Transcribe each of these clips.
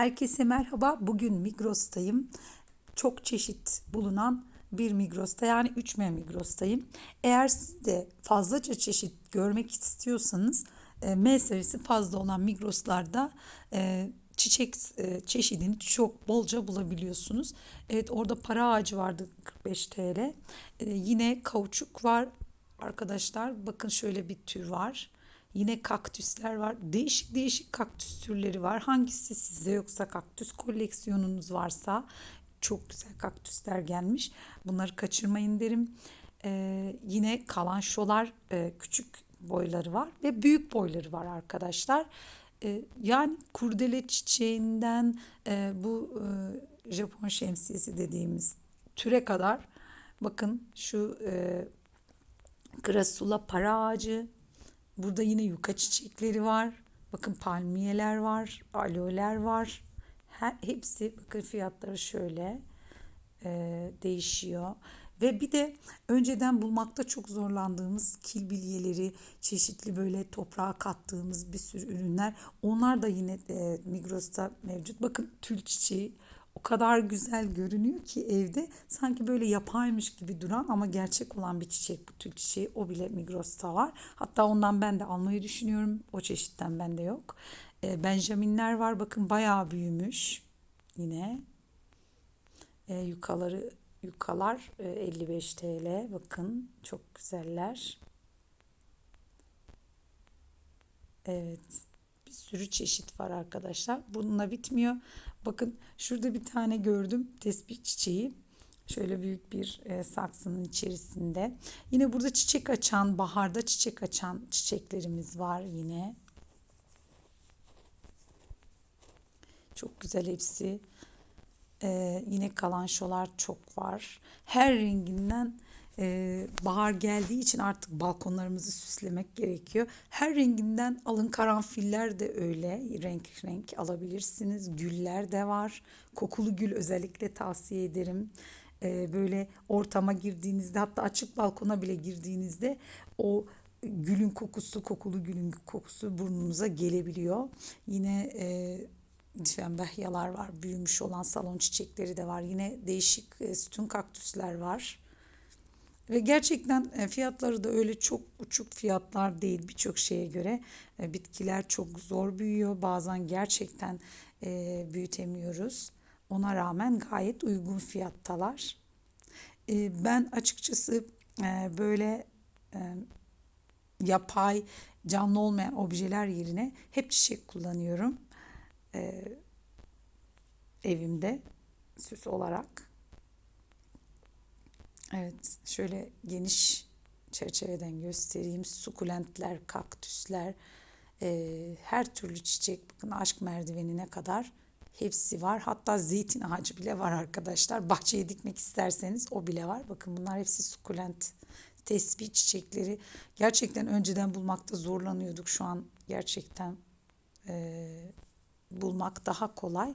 Herkese merhaba. Bugün Migros'tayım. Çok çeşit bulunan bir Migros'ta yani 3M Migros'tayım. Eğer siz de fazlaca çeşit görmek istiyorsanız e, M serisi fazla olan Migros'larda e, çiçek e, çeşidini çok bolca bulabiliyorsunuz. Evet orada para ağacı vardı 45 TL. Yine kauçuk var arkadaşlar. Bakın şöyle bir tür var. Yine kaktüsler var. Değişik değişik kaktüs türleri var. Hangisi sizde yoksa kaktüs koleksiyonunuz varsa çok güzel kaktüsler gelmiş. Bunları kaçırmayın derim. Ee, yine kalanşolar e, küçük boyları var ve büyük boyları var arkadaşlar. Ee, yani kurdele çiçeğinden e, bu e, Japon şemsiyesi dediğimiz türe kadar bakın şu e, Grasula para ağacı, Burada yine yuka çiçekleri var. Bakın palmiyeler var, aloeler var. Her, hepsi bakın fiyatları şöyle e, değişiyor. Ve bir de önceden bulmakta çok zorlandığımız kil bilyeleri, çeşitli böyle toprağa kattığımız bir sürü ürünler. Onlar da yine e, Migros'ta mevcut. Bakın tül çiçeği o kadar güzel görünüyor ki evde sanki böyle yapaymış gibi duran ama gerçek olan bir çiçek bu tül çiçeği o bile Migros'ta var. Hatta ondan ben de almayı düşünüyorum. O çeşitten bende yok. E, Benjaminler var bakın bayağı büyümüş yine. E, yukaları yukalar e, 55 TL bakın çok güzeller. Evet sürü çeşit var arkadaşlar. Bununla bitmiyor. Bakın şurada bir tane gördüm tesbih çiçeği. Şöyle büyük bir e, saksının içerisinde. Yine burada çiçek açan, baharda çiçek açan çiçeklerimiz var yine. Çok güzel hepsi. Ee, yine kalanşolar çok var. Her renginden e, bahar geldiği için artık balkonlarımızı süslemek gerekiyor. Her renginden alın karanfiller de öyle renk renk alabilirsiniz. Güller de var. Kokulu gül özellikle tavsiye ederim. E, böyle ortama girdiğinizde hatta açık balkona bile girdiğinizde o gülün kokusu, kokulu gülün kokusu burnunuza gelebiliyor. Yine e, difenbahyalar var. Büyümüş olan salon çiçekleri de var. Yine değişik e, sütun kaktüsler var. Ve gerçekten e, fiyatları da öyle çok uçuk fiyatlar değil birçok şeye göre. E, bitkiler çok zor büyüyor. Bazen gerçekten e, büyütemiyoruz. Ona rağmen gayet uygun fiyattalar. Ben açıkçası böyle yapay canlı olmayan objeler yerine hep çiçek kullanıyorum. Evimde süs olarak. Evet, şöyle geniş çerçeveden göstereyim. Sukulentler, kaktüsler, e, her türlü çiçek, bakın aşk merdivenine kadar hepsi var. Hatta zeytin ağacı bile var arkadaşlar. Bahçeye dikmek isterseniz o bile var. Bakın bunlar hepsi sukulent tesbih çiçekleri. Gerçekten önceden bulmakta zorlanıyorduk. Şu an gerçekten e, bulmak daha kolay.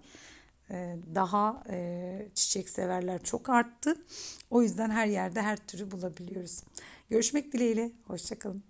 Ee, daha e, çiçek severler çok arttı. O yüzden her yerde her türü bulabiliyoruz. Görüşmek dileğiyle. Hoşçakalın.